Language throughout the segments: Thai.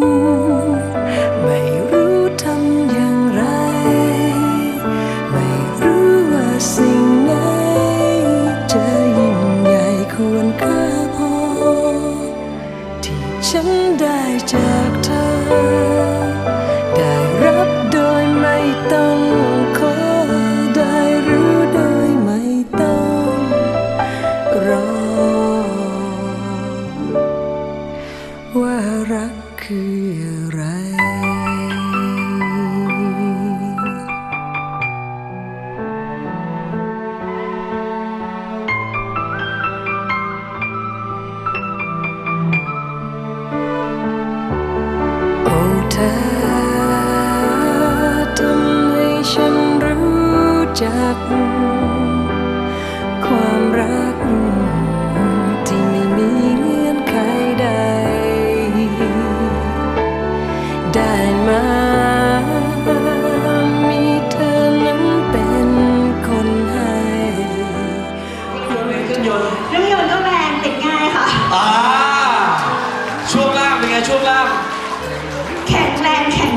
คุ คืออะไร โอ้เธอทำให้ฉันรู้จัก ความรัก รื่องยนต์เครื่องยนต์ก็แรงติดง่ายค่ะ อ่าช่วงล่างเป็นไงช่วงล่าง แข็งแรงแข็ง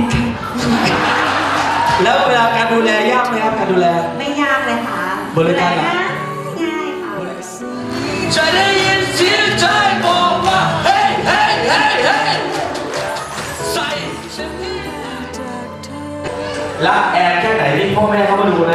แล้วเวลาการดูแลยากไหมครับการดูแล ไม่ยากเลยค่ะบริการเหรอง่ายง่ายค่ะจะได้ยินเสียงใจบอกว่าเฮ้ยเฮ้ยเฮ้ยเฮ้ยใส่ฉันนี่รักแอนแค่ไหนนี่พ่อแม่เขามาดูนะ